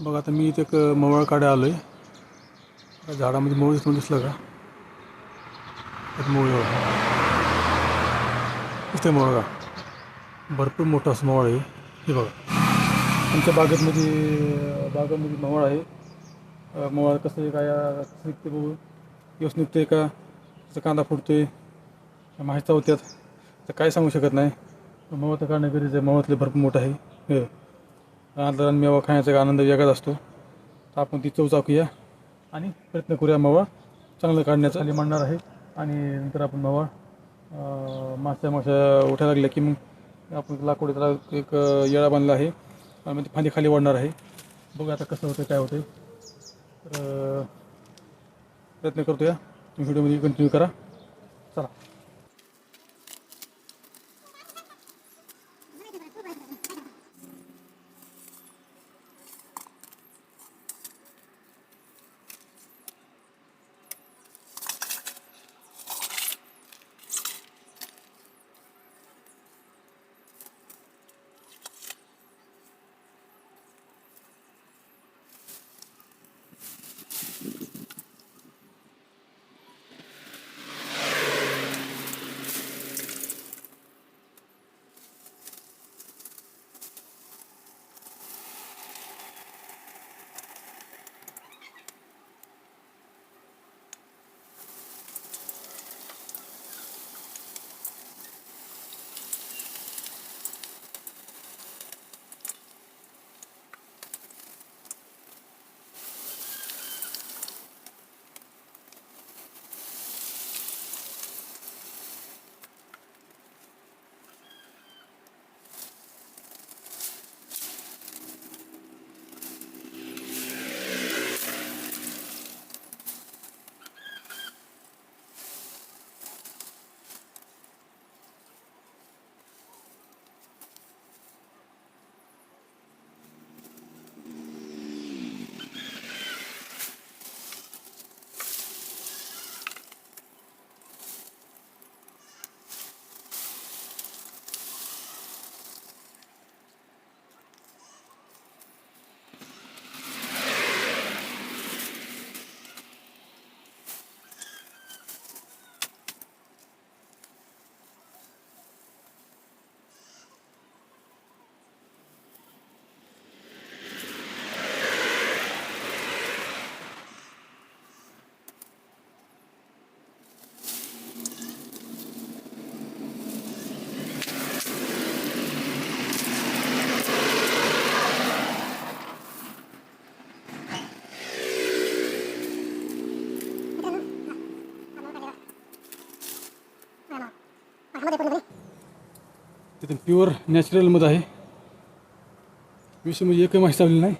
बघा आता मी इथे एक मवळकडे आलो आहे झाडामध्ये मोळ दिसलं दिसलं का? त्यात मोळ आहे बघा. मोळ का? भरपूर मोठं असं मवळ आहे. हे बघा. आमच्या बागेमध्ये बागामध्ये आहे. मवळ कसं आहे काय कसं निघते बघू दिवस निघते का? त्याचा कांदा फुटतोय? माहीत होत्यात तर काय सांगू शकत नाही. मवळ मवा तर काढणं गरज आहे. मवळातले भरपूर मोठं आहे. हे. आदर मेवा खाण्याचा आनंद वेगळाच असतो. तर आपण ती चव चाकूया आणि प्रयत्न करूया मावा चांगलं काढण्याचा. आली मांडणार आहे आणि नंतर आपण मावा अं, माश्या उठायला लागल्या की मग आपण लाकूड त्याला एक येळा बांधला आहे आणि मग ते फांदी खाली वाढणार आहे. बघू आता कसं होतं काय होतं तर प्रयत्न करतोया. तुम्ही व्हिडिओमध्ये कंटिन्यू करा. चला. तिथून प्युअर नॅचरल मध आहे. विषय म्हणजे एकही माशी चालली नाही.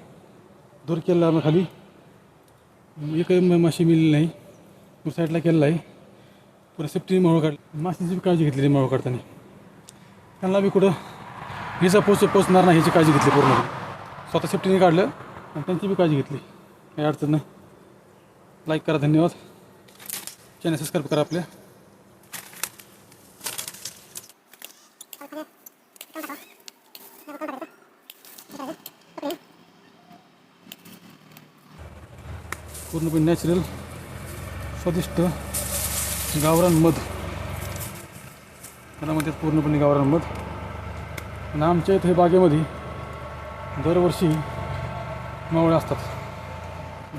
दूर केला आम्ही खाली. एकही माशी मिळली नाही. दूर साईडला केलेला आहे. पुरा सेफ्टीने मावळ काढ माशीची बी काळजी घेतलेली मावळ काढताना. त्यांना बी कुठं हिचा पोच पोचणार नाही ह्याची काळजी घेतली पूर्ण स्वतः सेफ्टीने काढलं आणि त्यांची बी काळजी घेतली. काही अडचण नाही. लाईक करा धन्यवाद. चॅनल सबस्क्राईब करा आपल्या. पूर्णपणे नॅचरल स्वादिष्ट गावरान मध. त्याला म्हणतात पूर्णपणे गावरान मध. आणि आमच्या इथे बागेमध्ये दरवर्षी मावळे असतात.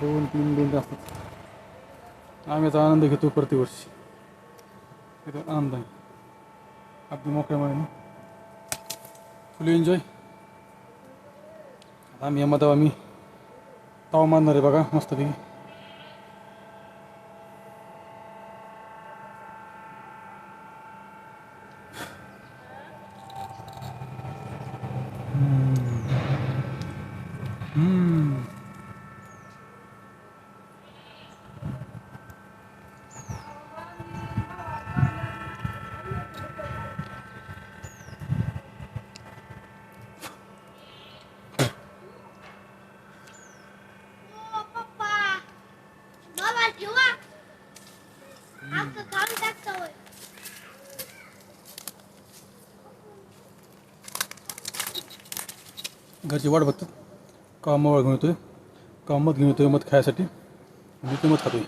दोन तीन दोन असतात. आम्ही याचा आनंद घेतो प्रतिवर्षी. याचा आनंद आहे. अगदी मोकळ्या मनाने. फुल एन्जॉय आम्ही यामध्ये आम्ही ताव मारणार आहे बघा मस्तपैकी. 嗯。爸爸，爸爸球啊，儿子扛走。घरची वाट बघतात कामावर घेऊन येतोय. कामात घेऊन येतो मत खायसाठी. मी ते मत खातोय.